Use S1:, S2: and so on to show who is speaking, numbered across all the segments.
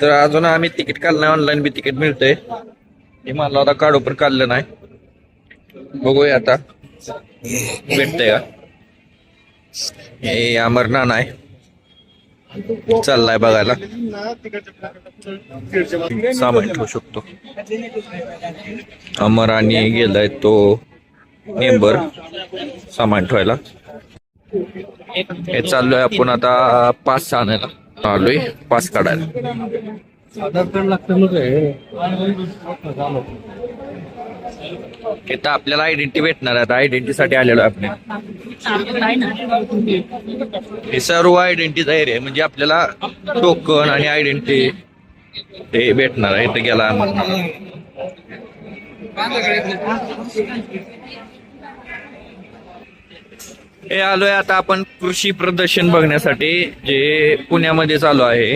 S1: तर अजून आम्ही तिकीट काढलं नाही ऑनलाईन बी तिकीट मिळतंय. हे मला आता काढू पण काढलं नाही. बघूया आता. भेटतंय का? हे नाना आहे. चाललाय बघायला. सामान ठेवू शकतो. अमर आणि गेलाय तो मेंबर सामान ठेवायला. हे चाललोय आपण आता पास आणायला आलोय पास काढायला.
S2: आधार कार्ड लागतं मग
S1: इथं आपल्याला आयडेंटिटी भेटणार आहे. आयडेंटिटी साठी आलेलो आहे आपण. हे सर्व आयडेंटिटीचा एरिया आहे. म्हणजे आपल्याला टोकन आणि आयडेंटिटी ते भेटणार आहे. इथं गेला हे आलोय आता आपण कृषी प्रदर्शन बघण्यासाठी जे पुण्यामध्ये चालू आहे.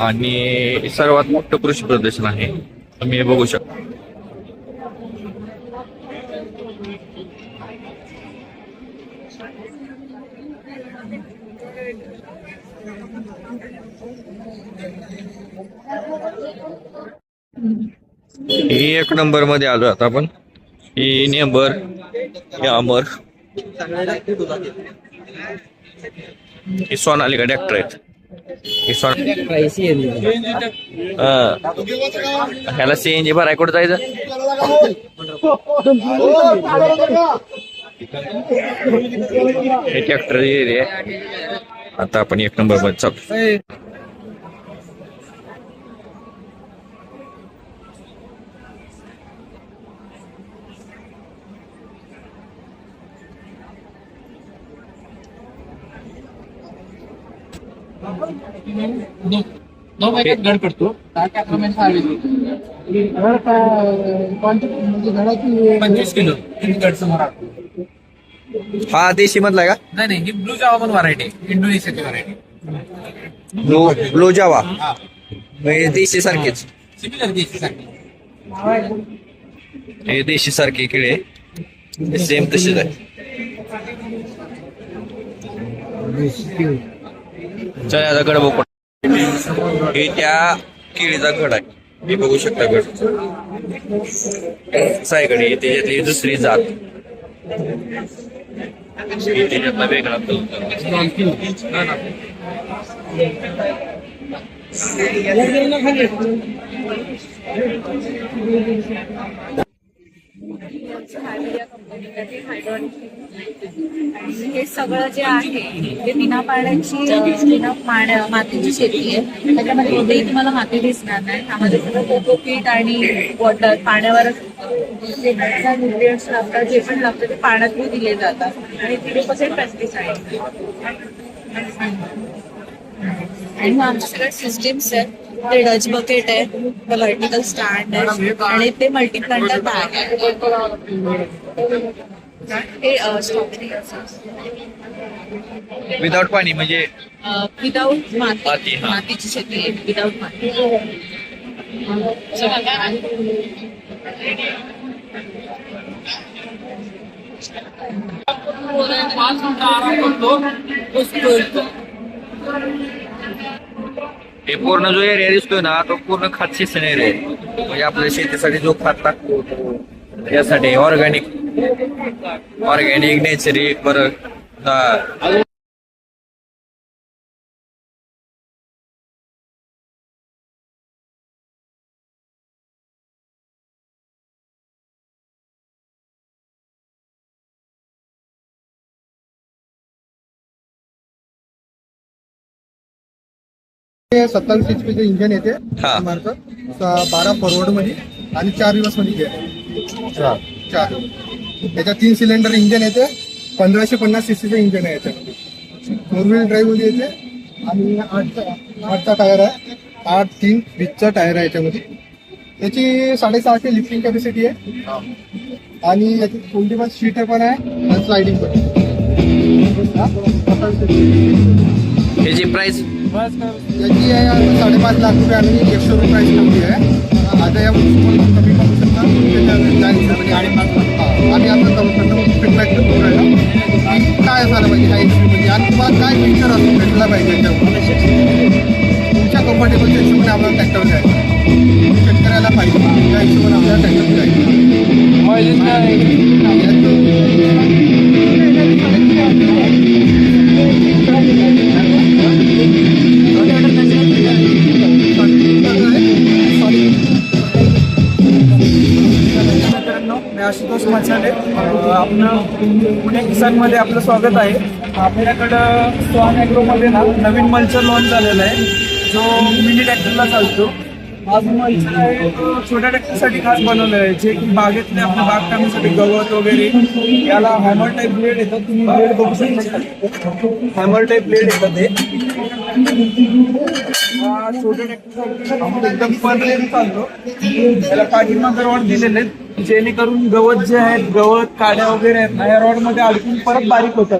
S1: आणि सर्वात मोठं कृषी प्रदर्शन आहे. तुम्ही हे बघू शकता. ही एक नंबरमध्ये आलो आता आपण. ही नंबर अमर ही सोनालिका डॅक्टर आहेत. ही. सी एन ह्याला सीएनजी भराय कुठं जायचं? हे ट्रॅक्टर आता आपण एक नंबरमध्ये चालू.
S2: दो महिन्यात घड पडतो पंचवीस किलो समोर
S1: हा देशी मधला आहे का?
S2: नाही नाही ही ब्लू जावा पण व्हरायटी इंडोनेशियाची व्हरायटी
S1: ब्लू ब्लू जावा म्हणजे देशी सारखेच
S2: सिमिलर देशी साठी
S1: हे देशी सारखे किडे सेम तसेच आहे. चण्याचा गड बघू हे त्या केळीचा गड आहे. हे बघू शकता गड. सायगडी त्याच्यातली दुसरी जात. त्याच्यातला वेगळा
S3: आणि हे सगळं जे आहे ते बिना पाण्याची बिना पाण्या मातीची शेती आहे. त्याच्यामध्ये कुठेही तुम्हाला माती दिसणार नाही. त्यामध्ये सगळं कोकोपीट आणि वॉटर पाण्यावरच जे लागतात जे पण लागतं ते पाण्यातून दिले जातात. आणि तिथे पर्सेंट पेस्टिसाईड आणि मग सिस्टीम्स आहेत ते डच बकेट आहे व्हर्टिकल स्टँड आहे आणि ते मल्टीप्लांटर बॅग आहे.
S1: विदाउट पाणी म्हणजे?
S3: विदाऊट
S1: माती,
S3: माती
S1: हा.
S3: मातीची शेती आहे विदाऊट माती.
S2: पाच मिनिटं आराम करतो.
S1: हे पूर्ण जो एरिया दिसतोय ना तो पूर्ण खात शिक्षण एरिया आहे. म्हणजे आपल्या शेतीसाठी जो खात टाकतो तो यासाठी ऑर्गॅनिक ऑर्गॅनिक नैसर्गिक परत
S4: सत्तावीस एच पीचं इंजन येते
S1: हा.
S4: मार्क बारा फॉरवर्डमध्ये आणि चार रिवर्समध्ये gear. चार त्याच्यात तीन सिलेंडर इंजन येते पंधराशे पन्नास सीसीचं इंजन आहे याच्यामध्ये फोर व्हील ड्राईव्हमध्ये येते आणि आठचा आठचा टायर आहे आठ तीन वीसचा टायर आहे याच्यामध्ये त्याची साडेसहाशे लिफ्टिंग कॅपॅसिटी आहे आणि याची कोणती पण सीट पण आहे आणि स्लायडिंग पण हा? 27 HP.
S1: ह्याची प्राइस
S4: याची आहे साडेपाच लाख रुपये आम्ही एकशे रुपये प्राईस ठेवली आहे. आता या तुम्हाला कमी करू शकता. हा, आम्ही आता फीडबॅक देतो राहिला काय झालं पाहिजे ह्या HP मध्ये आणि तुम्हाला काय फीचर असं भेटला पाहिजे तुमच्या
S5: कम्फर्टेबलच्या हिशोबाने आपल्याला ट्रॅक्टर घ्यायचा शेतकऱ्याला पाहिजे. त्या हिशोबाने आपल्याला ट्रॅक्टर घ्यायचा
S6: आपलं पुणे किसानमध्ये आपलं स्वागत आहे. आपल्याकडं स्वान ॲग्रोमध्ये ना नवीन मल्चर लॉन्च झालेला आहे. जो मिनी ट्रॅक्टरला चालतो. छोट्या ट्रॅक्टरसाठी खास बनवलेला आहे जे की बागेतले आपल्या बागकामासाठी गवत वगैरे याला हॅमर टाईप ब्लेड येतात तुम्ही ब्लेड बघू शकता. हॅमर टाईप ब्लेड येतात ते. हा छोट्या ट्रॅक्टरसाठी एकदम चालतो त्याला रॉड दिलेले आहेत जेणेकरून गवत जे आहेत गवत काड्या वगैरे आहेत ना या रॉडमध्ये अडकून परत बारीक होतात.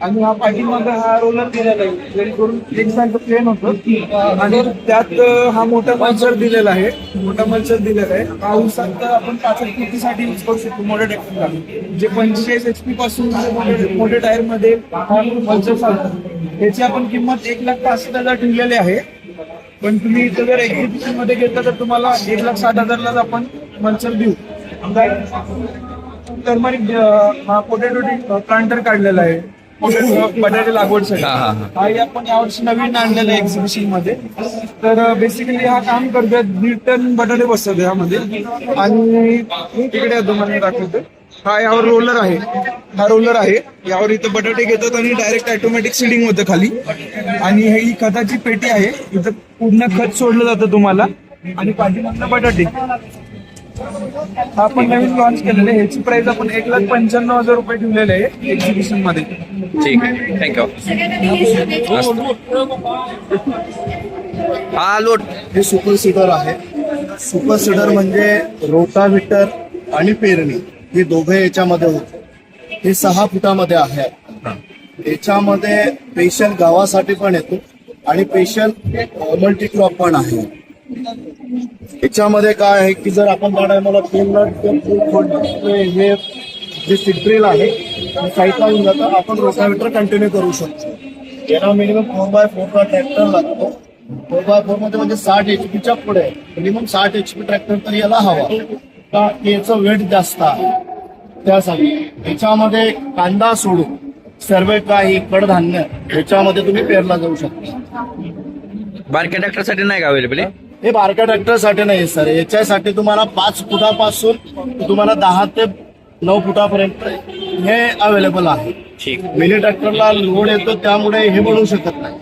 S6: आणि हा पाठीमागे हा रोलर दिलेला आहे. जेणेकरून एक प्लेन होतं. आणि त्यात हा मोठा मल्चर दिलेला आहे. मोठा मल्चर दिलेला आहे. हा आपण पाचट कृतीसाठी यूज करू शकतो मोठ्या ट्रॅक्टरला जे पंचेचाळीस एच पी पासून मोठ्या टायरमध्ये हा मल्चर त्याची याची आपण किंमत एक लाख पाच हजार ठेवलेली आहे. पण तुम्ही इथं जर एक्झिबिशनमध्ये घेतलं तर तुम्हाला एक लाख सात हजारलाच आपण मल्चर देऊ. म्हणजे टर्मरिक हा पोटॅटो प्लांटर काढलेला आहे. बटाटे लागवडसाठी
S1: हा, हा, हा.
S6: आपण यावर्षी नवीन आणलेला एक्झिबिशनमध्ये. तर बेसिकली हा काम करतोय दीड टन बटाटे बसतात यामध्ये. आणि तुम्हाला मी दाखवतो. हा यावर रोलर आहे. हा रोलर आहे. यावर इथं बटाटे घेतात आणि डायरेक्ट ऑटोमॅटिक सिडिंग होतं खाली. आणि ही खताची पेटी आहे. इथं पूर्ण खत सोडलं जातं तुम्हाला. आणि पाठीमागनं बटाटे. आपण नवीन लॉन्च केलेलं ह्याची प्राइस आपण एक लाख पंच्याण्णव हजार रुपये ठेवलेले आहे एक्झिबिशनमध्ये.
S1: ठीक आहे. थँक्यू हा लोट
S5: हे सुपर सीडर आहे. सुपर सीडर म्हणजे रोटाविटर आणि पेरणी. हे दोघे याच्यामध्ये होते. हे सहा फुटामध्ये आहे. याच्यामध्ये स्पेशल गावासाठी पण येतो आणि स्पेशल मल्टी क्रॉप पण आहे. याच्यामध्ये काय आहे की जर आपण त्या टायमाला तीन हे जे सिट्रेल आहे साईडला येऊन जातं. आपण रोटावेटर कंटिन्यू करू शकतो. याला मिनिमम फोर बाय फोरचा ट्रॅक्टर लागतो. फोर बाय फोरमध्ये म्हणजे साठ एचपीच्या पुढे मिनिमम साठ एचपी ट्रॅक्टर तर याला हवा. का? याचं वेट जास्त आहे. त्यासाठी. याच्यामध्ये कांदा सोडून सर्व काही कडधान्य याच्यामध्ये तुम्ही पेरला जाऊ शकता.
S1: बारक्या ट्रॅक्टरसाठी नाही का अवेलेबल
S5: हे बारक्या ट्रॅक्टरसाठी नाही सर. याच्यासाठी तुम्हाला पाच फुटापासून तुम्हाला दहा ते नऊ फुटापर्यंत हे अवेलेबल आहे.
S1: ठीक.
S5: मिनी ट्रॅक्टरला लोड येतो त्यामुळे हे बनवू शकत नाही.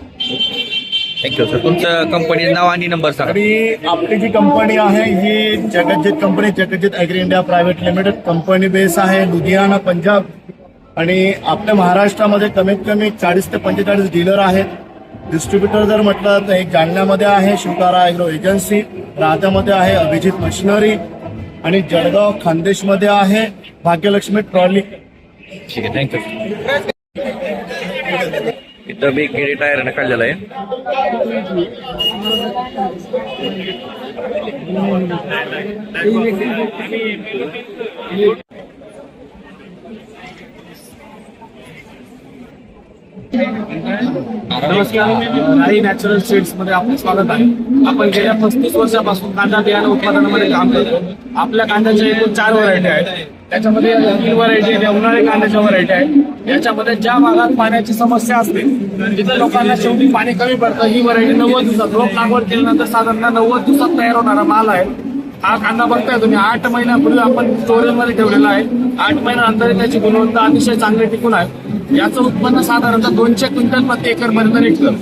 S1: थँक्यू सर तुमचं कंपनीचं नाव आणि नंबर सांगा.
S5: आणि आपली जी कंपनी आहे ही Jagatjit company Jagatjit agri India private limited company base आहे लुधियाना पंजाब. आणि आपल्या महाराष्ट्रामध्ये कमीत कमी चाळीस ते पंचेचाळीस डीलर आहेत. डिस्ट्रीब्युटर जर म्हटलं तर एक जालन्यामध्ये आहे शिवतारा ॲग्रो एजन्सी राहत्यामध्ये आहे अभिजित मशिनरी आणि जळगाव खानदेशमध्ये आहे भाग्यलक्ष्मी ट्रॉली
S1: ठीक आहे थँक्यू इथं मी गिरी टायरनं काढलेला आहे.
S6: नमस्कार. राही नॅचरल सीड्समध्ये आपलं स्वागत आहे. आपण गेल्या पस्तीस वर्षापासून कांदा बियाणं उत्पादनामध्ये काम करतो आपल्या कांद्याच्या एकूण चार व्हरायटी आहेत. त्याच्यामध्ये तीन व्हरायटी आहेत उन्हाळी कांद्याच्या व्हरायटी आहेत. याच्यामध्ये ज्या भागात पाण्याची समस्या असते तिथे लोकांना शेवटी पाणी कमी पडतं. ही व्हरायटी नव्वद दिवसात. रोप लागवड केल्यानंतर साधारण नव्वद दिवसात तयार होणारा माल आहे. हा कांदा बघताय तुम्ही. आठ महिन्यापूर्वी आपण स्टोरेजमध्ये ठेवलेला आहे. आठ महिन्यानंतर त्याची गुणवत्ता अतिशय चांगली टिकून आहे. याचं उत्पन्न साधारणतः दोनशे क्विंटल प्रति एकर पर्यंत निघतं.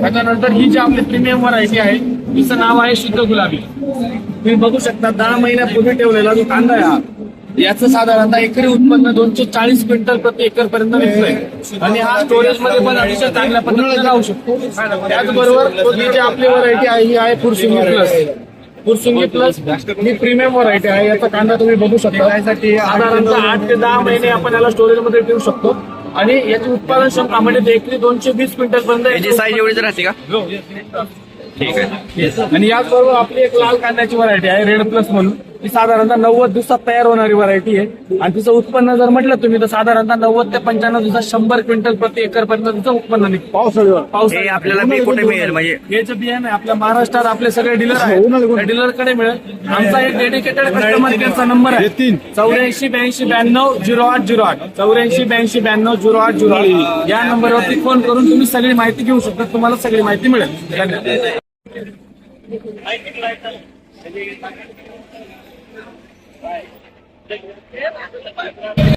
S6: त्याच्यानंतर ही जी आपली प्रीमियम व्हरायटी आहे तिचं नाव आहे शुद्ध गुलाबी. तुम्ही बघू शकता दहा महिन्यापूर्वी ठेवलेला जो कांदा आहे हा याचं साधारणतः एकरी उत्पन्न दोनशे चाळीस क्विंटल प्रति एकर पर्यंत निघतोय. आणि हा स्टोरेजमध्ये पण अतिशय चांगल्या पद्धतीने राहू शकतो. त्याचबरोबर जी आपली व्हरायटी आहे ही आहे फुरसुंगी प्लस फुरसुंगी प्लस ही प्रीमियम व्हरायटी आहे. याचा कांदा तुम्ही बघू शकता. साधारणतः आठ ते दहा महिने आपण याला स्टोरेजमध्ये ठेवू शकतो. आणि याची उत्पादन क्षमता म्हणजे एकरी दोनशे वीस क्विंटल
S1: याची
S6: पर्यंत
S1: साईज एवढीच राहते का? ठीक आहे.
S6: आणि याचबरोबर आपली एक लाल कांद्याची व्हरायटी आहे. रेड प्लस म्हणून. ती साधारणतः नव्वद दिवसात तयार होणारी व्हरायटी आहे. आणि तिचं उत्पन्न जर म्हटलं तुम्ही तर साधारणतः नव्वद ते पंच्याण्णव दिवसात शंभर क्विंटल प्रति एकर पर्यंत तिचं उत्पन्न निघतं. पावसाळीवर
S1: हे आपल्याला बी कुठे मिळेल म्हणजे
S6: याचं बियाणं आपल्या महाराष्ट्रात आपले सगळे डीलर आहेत. त्या डीलरकडे मिळेल. आमचा एक डेडिकेटेड कस्टमर केअरचा नंबर आहे. चौऱ्याऐंशी ब्याऐंशी ब्याण्णव झिरो आठ झिरो आठ. चौऱ्याऐंशी ब्याऐंशी ब्याण्णव झिरो आठ झिरो आठ. या नंबरवरती फोन करून तुम्ही सगळी माहिती घेऊ शकता. तुम्हाला सगळी माहिती मिळेल. धन्यवाद. Baik.
S2: Jadi, dia masuk tempat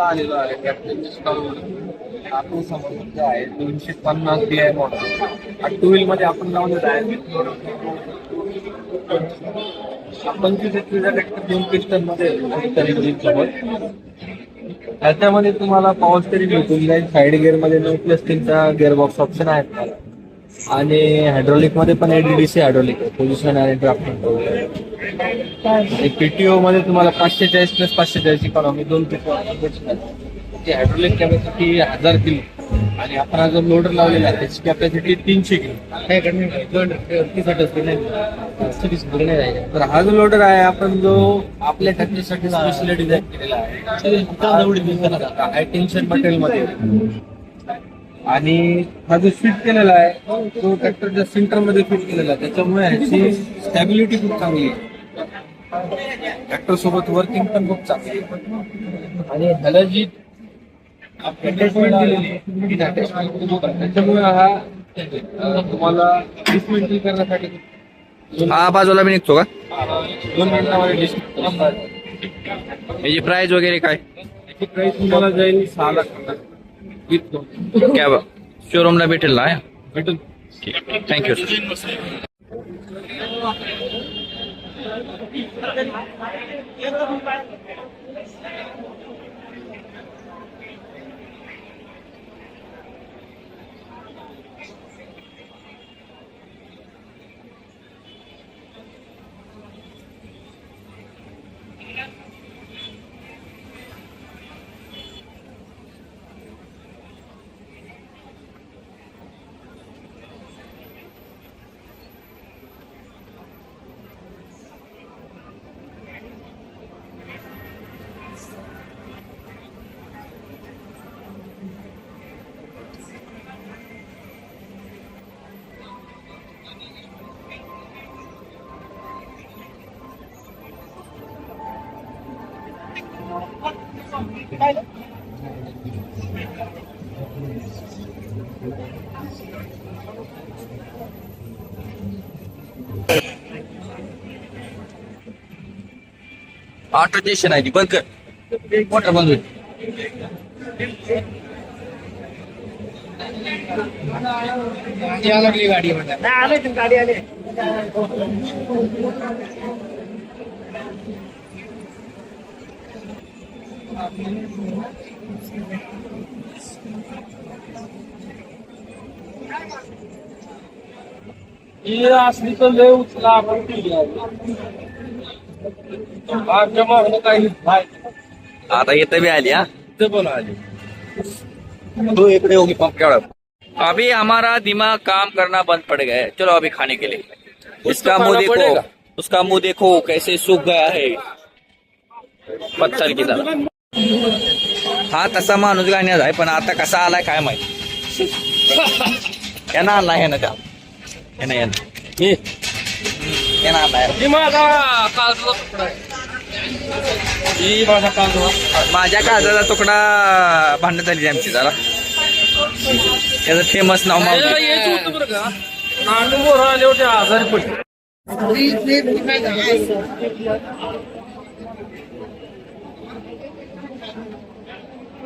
S2: आलेलो आहे? कॅप्टन आपण समोर आहे दोनशे पन्नास B I model two wheel मध्ये आपण लावलेलं आहे. पंचवीस एकवीसचा ट्रॅक्टर दोन पिस्टनमध्ये तरी सोबत ह्याच्यामध्ये तुम्हाला पॉवर स्टेरिंग भेटून जाईल. साईड गिअरमध्ये नऊ प्लस तीनचा गिअर बॉक्स ऑप्शन आहे तुम्हाला आणि हायड्रॉलिकमध्ये पण एडीडीसी हायड्रॉलिक पोझिशन आणि ड्राफ्ट आणि पीटीओ मध्ये तुम्हाला पाचशे चाळीस प्लस पाचशे चाळीस इकॉनॉमी दोन पीटीओ हायड्रोलिक कॅपॅसिटी हजार किलो. आणि आपण हा जो लोडर लावलेला आहे त्याची कॅपॅसिटी तीनशे किलो. तर हा जो लोडर आहे आपण जो आपल्या ट्रॅक्टरसाठी स्पेशली डिझाईन केलेला आहे. हाय टेन्शन मटेरियलमध्ये. आणि हा जो फिट केलेला आहे तो ट्रॅक्टरच्या सेंटरमध्ये फिट केलेला आहे त्याच्यामुळे ह्याची स्टॅबिलिटी खूप चांगली आहे. ट्रॅक्टर सोबत वर्किंग पण खूप चांगली आणि ह्याला जी अटॅचमेंट दिलेली त्याच्यामुळे हा तुम्हाला डिसमेंटल करण्यासाठी
S1: हा बाजूला बी निघतो का?
S2: दोन मिनिटामध्ये डिस्मेंटल
S1: याची प्राइस वगैरे काय?
S2: त्याची प्राइस तुम्हाला जाईल सहा लाख. विथ दोन
S1: क्या शोरूमला भेटेल ना
S2: भेटेल.
S1: थँक्यू सर ऑटो स्टेशन आहे ती. बंद कर. मोटर बंद होईल.
S2: लागली गाडी
S6: असली तर लय उचला आपण केली मागच्या मागणं काही नाही
S1: आता येतं भी आली हा
S6: ते पण आली
S1: तो इकडे होगी पंप क्या अभी हमारा दिमाग काम करना बंद पड़ गया है। चलो अभी खाने के लिए। इसका मुँह देखो? उसका मुँह देखो कैसे सूख गया है। पत्थर की तरह। हा तसा माणूस गाण्याचा आहे पण आता कसा आलाय काय माहिती. यांना आणला हे ना त्या यानं. यानं हे यानं. आणलाय
S6: ही माझा काळजाचा तुकडा आहे. ही माझा
S1: माझ्या काळजाचा तुकडा भांडण्यात आली आमची जरा. त्याचं फेमस नाव मावली
S6: यायचं होतं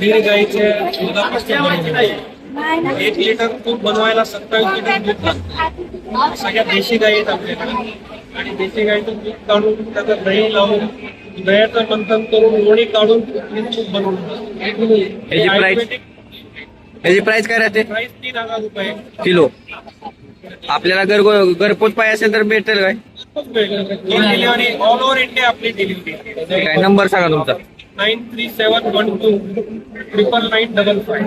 S6: गिर गाईचे दुधापासून. एक लिटर तूप बनवायला सत्तावीस लिटर दूध लागतं. सगळ्या देशी गाई आहेत आपल्याकडे. आणि देशी गाईचं दूध काढून त्याचं दही लावून दह्याचं मंथन करून लोणी काढून तूप बनवलं
S1: याची price? याची प्राइस काय राहते?
S6: प्राइस तीन हजार रुपये.
S1: किलो. आपल्याला घर घरपोच पाहिजे असेल तर भेटेल काय?
S6: डिलिव्हरी ऑल ओव्हर इंडिया आपली डिलिव्हरी
S1: काय नंबर सांगा तुमचा.
S6: nine three seven one two triple nine double five.